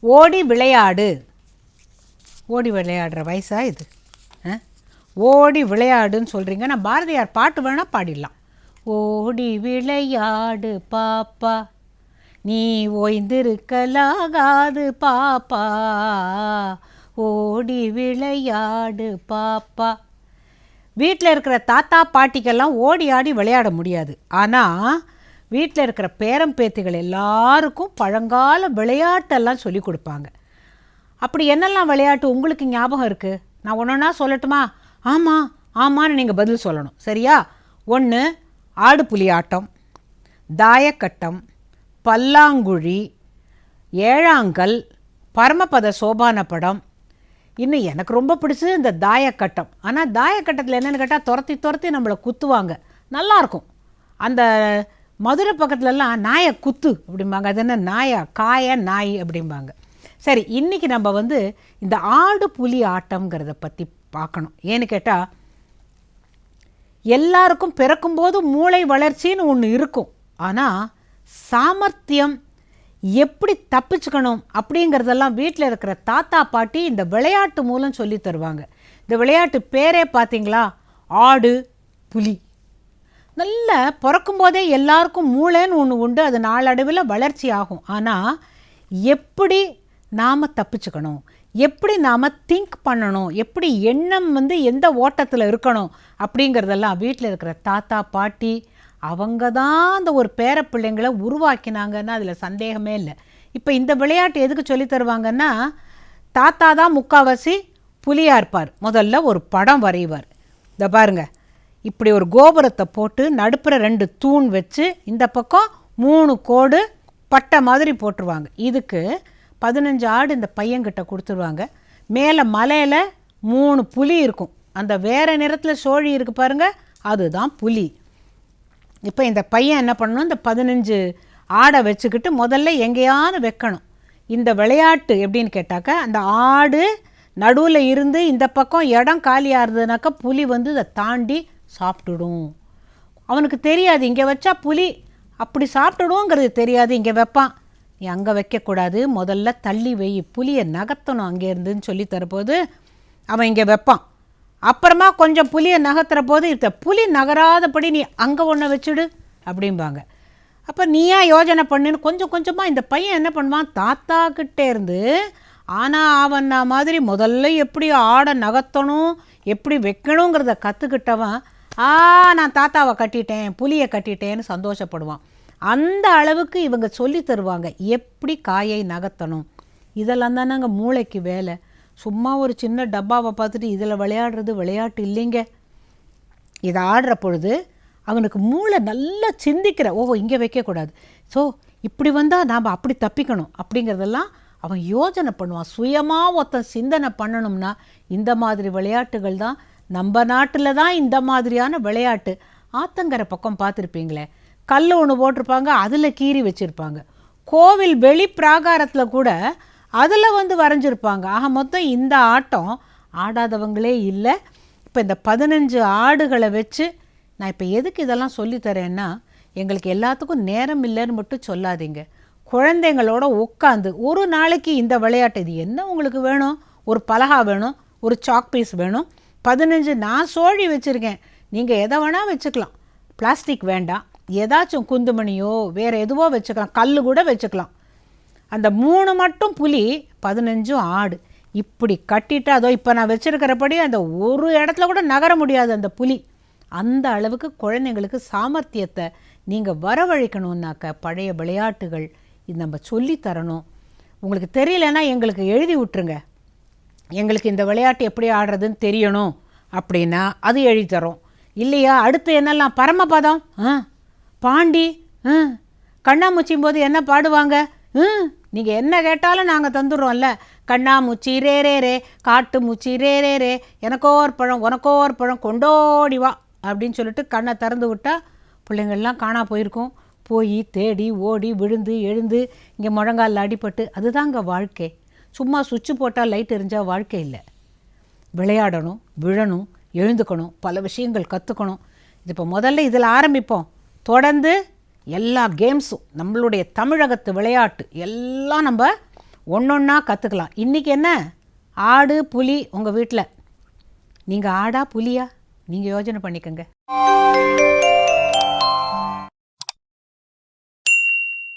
ஓடி விளையாடு. ஓடி விளையாடுற வயசா இது? ஆ? ஓடி விளையாடுன்னு சொல்கிறீங்க நான் பாரதியார் பாட்டு வேணால் பாடிடலாம். ஓடி விளையாடு பாப்பா. நீ ஓய்ந்திருக்கலாகாது பாப்பா. ஓடி விளையாடு பாப்பா. வீட்டில் இருக்கிற தாத்தா பாட்டிக்கெல்லாம் ஓடி ஆடி விளையாட முடியாது. ஆனால் வீட்டில் இருக்கிற பேரம் பேத்திகள் எல்லாருக்கும் பழங்கால விளையாட்டெல்லாம் சொல்லி கொடுப்பாங்க. அப்படி என்னெல்லாம் விளையாட்டு உங்களுக்கு ஞாபகம் இருக்குது நான் ஒன்றா சொல்லட்டுமா? ஆமாம் ஆமான்னு நீங்கள் பதில் சொல்லணும். சரியா? ஒன்று ஆடு புலி ஆட்டம் தாயக்கட்டம் பல்லாங்குழி ஏழாங்கல் பரமபத சோபான படம். இன்னும் எனக்கு ரொம்ப பிடிச்சது இந்த தாயக்கட்டம். ஆனால் தாயக்கட்டத்தில் என்னென்னு கேட்டால் துரத்தி துரத்தி நம்மளை குத்துவாங்க. நல்லாயிருக்கும் அந்த மதுரை பக்கத்துலலாம் நாயை குத்து அப்படிம்பாங்க. அது என்ன? நாயா காய நாய் அப்படிம்பாங்க. சரி இன்றைக்கி நம்ம வந்து இந்த ஆடு புலி ஆட்டம்ங்கிறத பற்றி பார்க்கணும். ஏன்னு கேட்டால் எல்லாருக்கும் பிறக்கும்போது மூளை வளர்ச்சின்னு ஒன்று இருக்கும். ஆனால் சாமர்த்தியம் எப்படி தப்பிச்சுக்கணும் அப்படிங்கிறதெல்லாம் வீட்டில் இருக்கிற தாத்தா பாட்டி இந்த விளையாட்டு மூலம் சொல்லி தருவாங்க. இந்த விளையாட்டு பேரே பார்த்தீங்களா ஆடு புலி. நல்ல பிறக்கும்போதே எல்லாருக்கும் மூளைன்னு ஒன்று உண்டு. அது நாளடைவில் வளர்ச்சி ஆகும் ஆனால் எப்படி நாம் தப்பிச்சுக்கணும்? எப்படி நாம் திங்க் பண்ணணும்? எப்படி எண்ணம் வந்து எந்த ஓட்டத்தில் இருக்கணும்? அப்படிங்கிறதெல்லாம் வீட்டில் இருக்கிற தாத்தா பாட்டி அவங்க தான் அந்த ஒரு பேர பிள்ளைங்களை உருவாக்கினாங்கன்னா அதில் சந்தேகமே இல்லை. இப்போ இந்த விளையாட்டு எதுக்கு சொல்லி தருவாங்கன்னா தாத்தா தான் முக்காவாசி புலியாக இருப்பார். முதல்ல ஒரு படம் வரைவார் இந்த பாருங்கள் இப்படி ஒரு கோபுரத்தை போட்டு நடுப்புற ரெண்டு தூண் வச்சு இந்த பக்கம் மூணு கோடு பட்டை மாதிரி போட்டுருவாங்க. இதுக்கு பதினஞ்சு ஆடு இந்த பையன்கிட்ட கொடுத்துருவாங்க. மேலே மலையில் மூணு புலி இருக்கும். அந்த வேறு நிறத்தில் சோழி இருக்கு பாருங்க அதுதான் புலி. இப்போ இந்த பையன் என்ன பண்ணணும்? இந்த பதினஞ்சு ஆடை வச்சுக்கிட்டு முதல்ல எங்கேயாவது வைக்கணும். இந்த விளையாட்டு எப்படின்னு கேட்டாக்கா அந்த ஆடு நடுவில் இருந்து இந்த பக்கம் இடம் காலியாக இருந்ததுனாக்கா புலி வந்து இதை தாண்டி சாப்பிட்டுடும். அவனுக்கு தெரியாது இங்கே வச்சா புலி அப்படி சாப்பிட்டுடுங்கிறது தெரியாது இங்கே வைப்பான். நீ அங்கே வைக்கக்கூடாது முதல்ல தள்ளி வை புலியை நகர்த்தணும் அங்கேருந்துன்னு சொல்லி தரப்போது அவன் இங்கே வைப்பான். அப்புறமா கொஞ்சம் புலியை நகர்த்துற போது இந்த புலி நகராதபடி நீ அங்கே ஒன்றை வச்சுடு அப்படிம்பாங்க. அப்போ நீயா யோஜனை பண்ணுன்னு கொஞ்சம் கொஞ்சமாக இந்த பையன் என்ன பண்ணுவான் தாத்தா கிட்டே இருந்து ஆனால் அவன் மாதிரி முதல்ல எப்படி ஆடை நகர்த்தணும் எப்படி வைக்கணுங்கிறத கற்றுக்கிட்டவன் ஆ நான் தாத்தாவை கட்டிட்டேன் புலியை கட்டிட்டேன்னு சந்தோஷப்படுவான். அந்த அளவுக்கு இவங்க சொல்லி தருவாங்க. எப்படி காயை நகர்த்தணும்? இதெல்லாம் தானேங்க மூளைக்கு வேலை. சும்மா ஒரு சின்ன டப்பாவை பார்த்துட்டு இதில் விளையாடுறது விளையாட்டு இல்லைங்க. இதை ஆடுற பொழுது அவனுக்கு மூளை நல்லா சிந்திக்கிற ஓஹோ இங்கே வைக்கக்கூடாது. ஸோ இப்படி வந்தால் நாம் அப்படி தப்பிக்கணும். அப்படிங்கிறதெல்லாம் அவன் யோஜனை பண்ணுவான். சுயமாக ஒருத்தன் சிந்தனை பண்ணணும்னா இந்த மாதிரி விளையாட்டுகள் தான் நம்ம நாட்டில் தான் இந்த மாதிரியான விளையாட்டு ஆத்தங்கரை பக்கம் பார்த்துருப்பீங்களே. கல் ஒன்று போட்டிருப்பாங்க அதில் கீறி வச்சுருப்பாங்க. கோவில் வெளி பிராகாரத்தில் கூட அதில் வந்து வரைஞ்சிருப்பாங்க. ஆக மொத்தம் இந்த ஆட்டம் ஆடாதவங்களே இல்லை. இப்போ இந்த பதினஞ்சு ஆடுகளை வச்சு நான் இப்போ எதுக்கு இதெல்லாம் சொல்லித்தரேன்னா எங்களுக்கு எல்லாத்துக்கும் நேரம் இல்லைன்னு மட்டும் சொல்லாதீங்க. குழந்தைங்களோட உட்காந்து ஒரு நாளைக்கு இந்த விளையாட்டு இது என்ன உங்களுக்கு வேணும்? ஒரு பலகா வேணும்? ஒரு சாக் பீஸ் வேணும்? பதினஞ்சு நான் சோழி வச்சுருக்கேன். நீங்கள் எதை வேணால் வச்சுக்கலாம். பிளாஸ்டிக் வேண்டாம். ஏதாச்சும் குந்துமணியோ வேறு எதுவோ வச்சுக்கலாம். கல் கூட வச்சுக்கலாம். அந்த மூணு மட்டும் புலி பதினஞ்சும் ஆடு. இப்படி கட்டிட்டு அதோ இப்போ நான் வச்சுருக்கிறபடி அந்த ஒரு இடத்துல கூட நகர முடியாது அந்த புலி. அந்த அளவுக்கு குழந்தைங்களுக்கு சாமர்த்தியத்தை நீங்கள் வரவழைக்கணுன்னாக்க பழைய விளையாட்டுகள் இது நம்ம சொல்லித்தரணும் உங்களுக்கு தெரியலன்னா எங்களுக்கு எழுதி விட்டுருங்க. எங்களுக்கு இந்த விளையாட்டு எப்படி ஆடுறதுன்னு தெரியணும் அப்படின்னா அது எழுதி இல்லையா? அடுத்து என்னெல்லாம்? பரமபதம். ஆ? பாண்டி. ஆ? கண்ணாமூச்சியும் போது என்ன பாடுவாங்க? ம் நீங்கள் என்ன கேட்டாலும் நாங்கள் தந்துடுறோம்ல. கண்ணாமூச்சி ரே ரே ரே. காட்டு மூச்சி ரே ரே ரே. எனக்கோ ஒரு பழம் உனக்கோ ஒரு பழம் கொண்டோடி வா அப்படின்னு சொல்லிட்டு கண்ணை திறந்து விட்டால் பிள்ளைங்கள்லாம் காணா போயிருக்கும். போய் தேடி ஓடி விழுந்து எழுந்து இங்கே முழங்காலில் அடிபட்டு அதுதாங்க வாழ்க்கை. சும்மா சுவிட்சு போட்டால் லைட் எரிஞ்சால் வாழ்க்கை இல்லை. விளையாடணும் விழணும் எழுந்துக்கணும் பல விஷயங்கள் கற்றுக்கணும் இது இப்போ முதல்ல இதில் ஆரம்பிப்போம். தொடர்ந்து எல்லா கேம்ஸும் நம்மளுடைய தமிழகத்து விளையாட்டு எல்லாம் நம்ம ஒன்றொன்னா கற்றுக்கலாம் இன்றைக்கி என்ன? ஆடு புலி உங்கள் வீட்டில் நீங்கள் ஆடா புலியா? நீங்கள் யோசனை பண்ணிக்கோங்க.